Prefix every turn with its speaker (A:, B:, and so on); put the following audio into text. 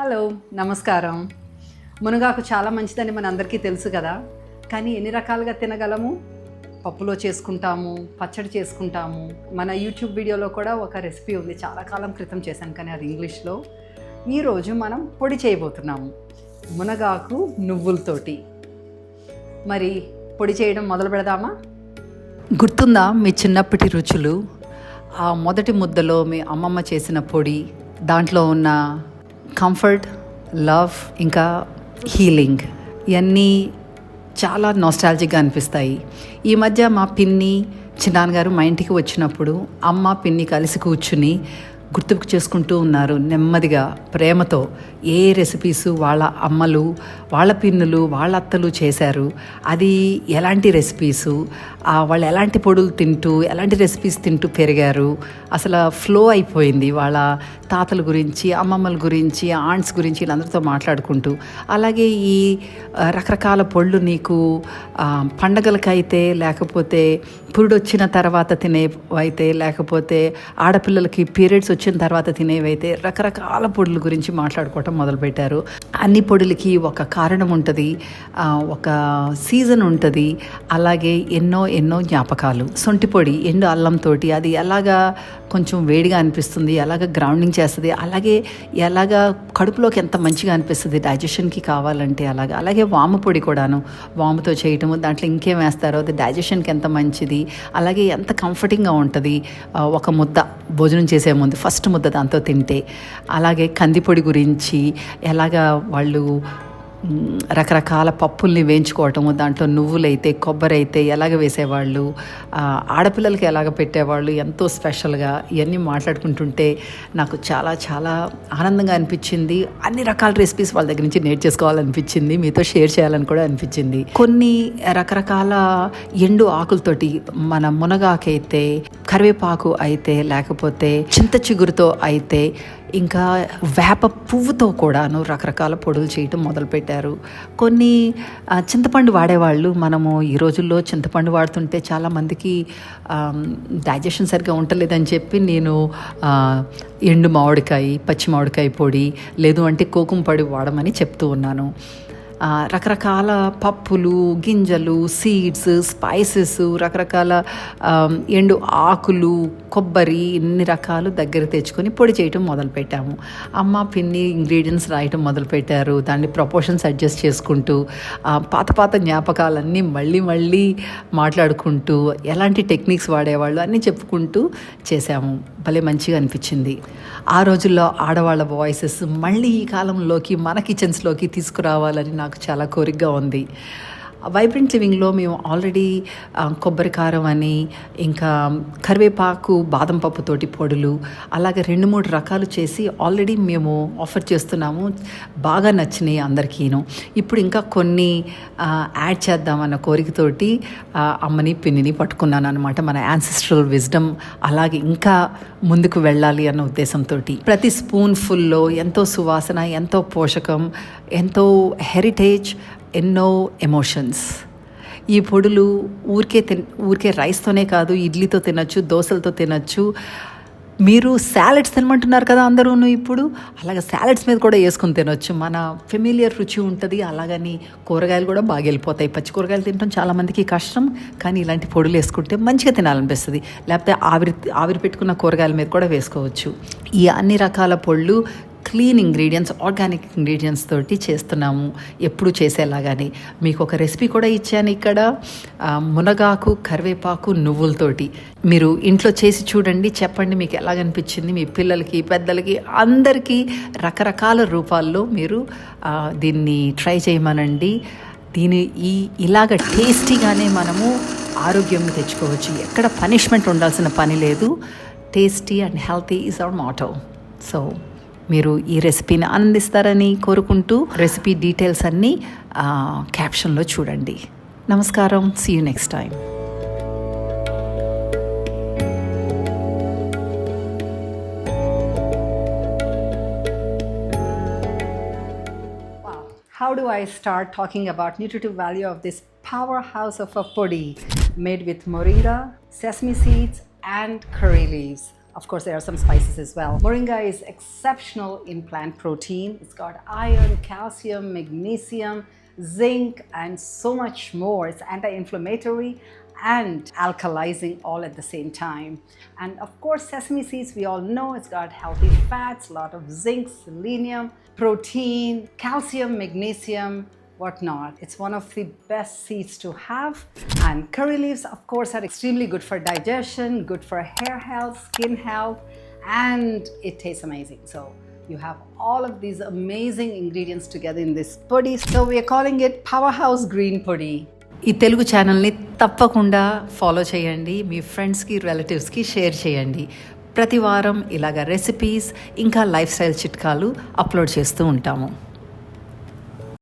A: Hello నమస్కారం. మునగాకు చాలా మంచిదని మన అందరికీ తెలుసు కదా. కానీ ఎన్ని రకాలుగా తినగలము? పప్పులో చేసుకుంటాము పచ్చడి చేసుకుంటాము. మన యూట్యూబ్ వీడియోలో కూడా ఒక రెసిపీ ఉంది. చాలా కాలం క్రితం చేశాను కానీ అది ఇంగ్లీష్లో. ఈరోజు మనం పొడి చేయబోతున్నాము. మునగాకు నువ్వులతోటి. మరి పొడి చేయడం మొదలు పెడదామా? గుర్తుందా మీ చిన్నప్పటి రుచులు? ఆ మొదటి ముద్దలో మీ అమ్మమ్మ చేసిన పొడి దాంట్లో ఉన్న కంఫర్ట్ లవ్ ఇంకా హీలింగ్ ఇవన్నీ చాలా నాస్టాలజిక్గా అనిపిస్తాయి. ఈ మధ్య మా పిన్ని చిన్నాన్నగారు మా ఇంటికి వచ్చినప్పుడు అమ్మ పిన్ని కలిసి కూర్చుని గుర్తుకు చేసుకుంటూ ఉన్నారు నెమ్మదిగా ప్రేమతో. ఏ రెసిపీస్ వాళ్ళ అమ్మలు వాళ్ళ పిన్నులు వాళ్ళ అత్తలు చేశారు? అది ఎలాంటి రెసిపీస్ వాళ్ళు ఎలాంటి పొడులు తింటూ ఎలాంటి రెసిపీస్ తింటూ పెరిగారు? అసలు ఫ్లో అయిపోయింది వాళ్ళ తాతల గురించి అమ్మమ్మల గురించి ఆంట్స్ గురించి వీళ్ళందరితో మాట్లాడుకుంటూ. అలాగే ఈ రకరకాల పొళ్ళు నీకు పండగలకైతే లేకపోతే పురుడొచ్చిన తర్వాత తినే అయితే లేకపోతే ఆడపిల్లలకి పీరియడ్స్ వచ్చిన తర్వాత తినేవైతే రకరకాల పొడుల గురించి మాట్లాడుకోవటం మొదలుపెట్టారు. అన్ని పొడులకి ఒక కారణం ఉంటుంది ఒక సీజన్ ఉంటుంది అలాగే ఎన్నో ఎన్నో జ్ఞాపకాలు. సొంటి పొడి ఎండు అల్లంతో అది ఎలాగా కొంచెం వేడిగా అనిపిస్తుంది ఎలాగ గ్రౌండింగ్ చేస్తుంది అలాగే ఎలాగా కడుపులోకి ఎంత మంచిగా అనిపిస్తుంది డైజెషన్కి కావాలంటే అలాగా అలాగే వాము పొడి కూడాను వాముతో చేయటము దాంట్లో ఇంకేం వేస్తారో అది డైజెషన్కి ఎంత మంచిది అలాగే ఎంత కంఫర్టింగ్గా ఉంటుంది ఒక ముద్ద భోజనం చేసే ముందు. ఫస్ట్ ముద్ద దాంతో తింటే. అలాగే కందిపొడి గురించి ఎలాగా వాళ్ళు రకరకాల పప్పుల్ని వేయించుకోవటము దాంట్లో నువ్వులైతే కొబ్బరి అయితే ఎలాగ వేసేవాళ్ళు ఆడపిల్లలకి ఎలాగ పెట్టేవాళ్ళు ఎంతో స్పెషల్గా ఇవన్నీ మాట్లాడుకుంటుంటే నాకు చాలా చాలా ఆనందంగా అనిపించింది. అన్ని రకాల రెసిపీస్ వాళ్ళ దగ్గర నుంచి నేర్చేసుకోవాలనిపించింది మీతో షేర్ చేయాలని కూడా అనిపించింది. కొన్ని రకరకాల ఎండు ఆకులతోటి మన మునగాకైతే కరివేపాకు అయితే లేకపోతే చింత చిగురుతో అయితే ఇంకా వేప పువ్వుతో కూడాను రకరకాల పొడులు చేయటం మొదలుపెట్టారు. కొన్ని చింతపండు వాడేవాళ్ళు మనము ఈ రోజుల్లో చింతపండు వాడుతుంటే చాలామందికి డైజెషన్ సరిగ్గా ఉండలేదని చెప్పి నేను ఎండు మామిడికాయ పచ్చి మామిడికాయ పొడి లేదు అంటే కోకుం పొడి వాడమని చెప్తూ ఉన్నాను. రకరకాల పప్పులు గింజలు సీడ్స్ స్పైసెస్ రకరకాల ఎండు ఆకులు కొబ్బరి ఇన్ని రకాలు దగ్గర తెచ్చుకొని పొడి చేయటం మొదలుపెట్టాము. అమ్మ పిన్ని ఇంగ్రీడియంట్స్ రాయటం మొదలుపెట్టారు. దాన్ని ప్రపోర్షన్స్ అడ్జస్ట్ చేసుకుంటూ పాత పాత జ్ఞాపకాలన్నీ మళ్ళీ మళ్ళీ మాట్లాడుకుంటూ ఎలాంటి టెక్నిక్స్ వాడేవాళ్ళు అన్నీ చెప్పుకుంటూ చేసాము భలే మంచిగా అనిపించింది. ఆ రోజుల్లో ఆడవాళ్ళ వాయిసెస్ మళ్ళీ ఈ కాలంలోకి మన కిచెన్స్లోకి తీసుకురావాలని నాకు చాలా కోరికగా ఉంది. వైబ్రెంట్ లివింగ్లో మేము ఆల్రెడీ కొబ్బరికారం కొబ్బరి కారం అని ఇంకా కరివేపాకు బాదం పప్పుతోటి పొడులు అలాగే రెండు మూడు రకాలు చేసి ఆల్రెడీ మేము ఆఫర్ చేస్తున్నాము. బాగా నచ్చినాయి అందరికీను. ఇప్పుడు ఇంకా కొన్ని యాడ్ చేద్దామన్న కోరికతోటి అమ్మని పిన్నిని పట్టుకున్నాను అనమాట మన యాన్సిస్ట్రల్ విజ్డమ్ అలాగే ఇంకా ముందుకు వెళ్ళాలి అన్న ఉద్దేశంతో ప్రతి స్పూన్ ఫుల్లో ఎంతో సువాసన ఎంతో పోషకం ఎంతో హెరిటేజ్ ఎన్నో ఎమోషన్స్. ఈ పొడులు ఊరికే తిన్ ఊరికే రైస్తోనే కాదు ఇడ్లీతో తినచ్చు దోశలతో తినచ్చు. మీరు శాలెడ్స్ తినమంటున్నారు కదా అందరూను ఇప్పుడు. అలాగే శాలెడ్స్ మీద కూడా వేసుకొని తినొచ్చు. మన ఫెమిలియర్ రుచి ఉంటుంది అలాగని కూరగాయలు కూడా బాగా వెళ్ళిపోతాయి. పచ్చి కూరగాయలు తినడం చాలామందికి కష్టం. కానీ ఇలాంటి పొడులు వేసుకుంటే మంచిగా తినాలనిపిస్తుంది. లేకపోతే ఆవిరి ఆవిరి పెట్టుకున్న కూరగాయల మీద కూడా వేసుకోవచ్చు. ఈ అన్ని రకాల పొళ్ళు క్లీన్ ఇంగ్రీడియంట్స్ ఆర్గానిక్ ఇంగ్రీడియంట్స్ తోటి చేస్తున్నాము. ఎప్పుడు చేసేలాగానే మీకు ఒక రెసిపీ కూడా ఇచ్చాను ఇక్కడ. మునగాకు కరివేపాకు నువ్వులతోటి. మీరు ఇంట్లో చేసి చూడండి. చెప్పండి మీకు ఎలాగనిపించింది మీ పిల్లలకి పెద్దలకి అందరికీ రకరకాల రూపాల్లో మీరు దీన్ని ట్రై చేయమనండి. దీని ఈ ఇలాగ టేస్టీగానే మనము ఆరోగ్యం తెచ్చుకోవచ్చు. ఎక్కడ పనిష్మెంట్ ఉండాల్సిన పని లేదు. Tasty and healthy is our motto so మీరు ఈ రెసిపీని ఆనందిస్తారని కోరుకుంటూ రెసిపీ డీటెయిల్స్ అన్నీ క్యాప్షన్లో చూడండి నమస్కారం see you next time How do I start talking about nutritive value of this powerhouse of a podi made with moringa, sesame seeds, and curry leaves? Of course, there are some spices as well. Moringa is exceptional in plant protein. It's got iron, calcium, magnesium, zinc, and so much more. It's anti inflammatory and alkalizing all at the same time. And of course, sesame seeds, we all know it's got healthy fats, a lot of zinc, selenium, protein, calcium, magnesium, what not. It's one of the best seeds to have. And curry leaves, of course, are extremely good for digestion, good for hair health, skin health, and it tastes amazing. So you have all of these amazing ingredients together in this puddy. So we are calling it Powerhouse Green Puddy. ఈ తెలుగు ఛానల్ని తప్పకుండా follow చేయండి మీ ఫ్రెండ్స్కి రిలేటివ్స్కి share చేయండి ప్రతి వారం ఇలాగ రెసిపీస్ ఇంకా లైఫ్ స్టైల్ చిట్కాలు అప్లోడ్ చేస్తూ ఉంటాము